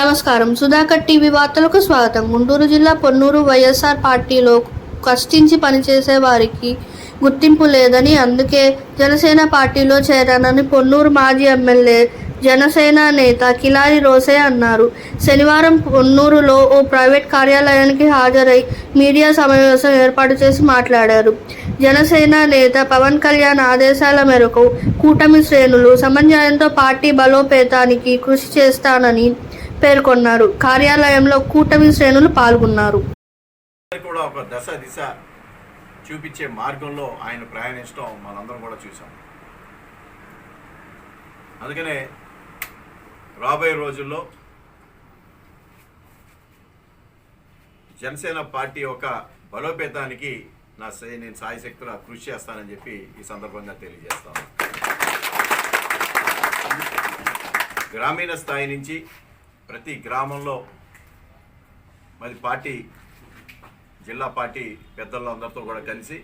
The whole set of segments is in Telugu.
నమస్కారం. సుధాకర్ టీవీ వార్తలకు స్వాగతం. గుంటూరు జిల్లా పొన్నూరు వైఎస్ఆర్ పార్టీలో కష్టించి పనిచేసే వారికి గుర్తింపు లేదని అందుకే జనసేన పార్టీలో చేరానని పొన్నూరు మాజీ ఎమ్మెల్యే జనసేన నేత కిలారి రోసే అన్నారు. శనివారం పొన్నూరులో ఓ ప్రైవేట్ కార్యాలయానికి హాజరై మీడియా సమావేశం ఏర్పాటు చేసి మాట్లాడారు. జనసేన నేత పవన్ కళ్యాణ్ ఆదేశాల మేరకు కూటమి శ్రేణులు సమన్వయంతో పార్టీ బలోపేతానికి కృషి చేస్తానని పేర్కొన్నారు. కార్యాలయంలో కూటమి శ్రేణులు పాల్గొన్నారు. కూడా ఒక దశ దిశ చూపించే మార్గంలో ఆయన ప్రయాణించడం మనందరం కూడా చూసాం అందుకనే రాబోయే రోజుల్లో జనసేన పార్టీ యొక్క బలోపేతానికి నా నేను సాయశక్తుల కృషి చేస్తానని చెప్పి ఈ సందర్భంగా తెలియజేస్తాను. గ్రామీణ స్థాయి నుంచి ప్రతి గ్రామంలో మరి పార్టీ జిల్లా పార్టీ పెద్దలందరితో కూడా కలిసి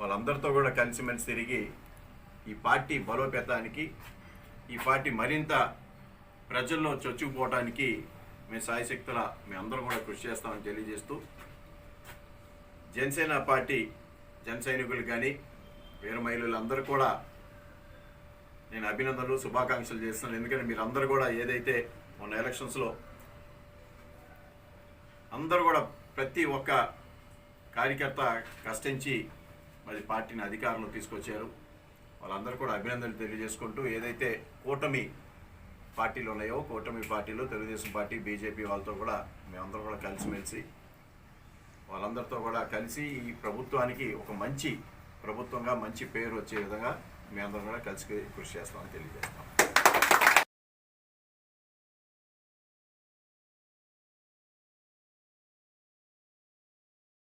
వాళ్ళందరితో కూడా కలిసిమెలిసి తిరిగి ఈ పార్టీ బలోపేతానికి ఈ పార్టీ మరింత ప్రజల్లో చొచ్చుకుపోవడానికి మేము సాయశక్తుల మేము అందరం కూడా కృషి చేస్తామని తెలియజేస్తూ జనసేన పార్టీ జన సైనికులు కానీ వీర మహిళలందరూ కూడా నేను అభినందనలు శుభాకాంక్షలు చేస్తున్నాను. ఎందుకంటే మీరు అందరూ కూడా ఏదైతే మొన్న ఎలక్షన్స్లో అందరూ కూడా ప్రతి ఒక్క కార్యకర్త కష్టించి మరి పార్టీని అధికారంలో తీసుకొచ్చారు. వాళ్ళందరూ కూడా అభినందనలు తెలియజేసుకుంటూ ఏదైతే కూటమి పార్టీలు ఉన్నాయో కూటమి పార్టీలు తెలుగుదేశం పార్టీ బీజేపీ వాళ్ళతో కూడా మేమందరం కూడా కలిసిమెలిసి వాళ్ళందరితో కూడా కలిసి ఈ ప్రభుత్వానికి ఒక మంచి ప్రభుత్వంగా మంచి పేరు వచ్చే విధంగా మేమందరం కూడా కలిసి కృషి చేస్తామని తెలియజేస్తాం.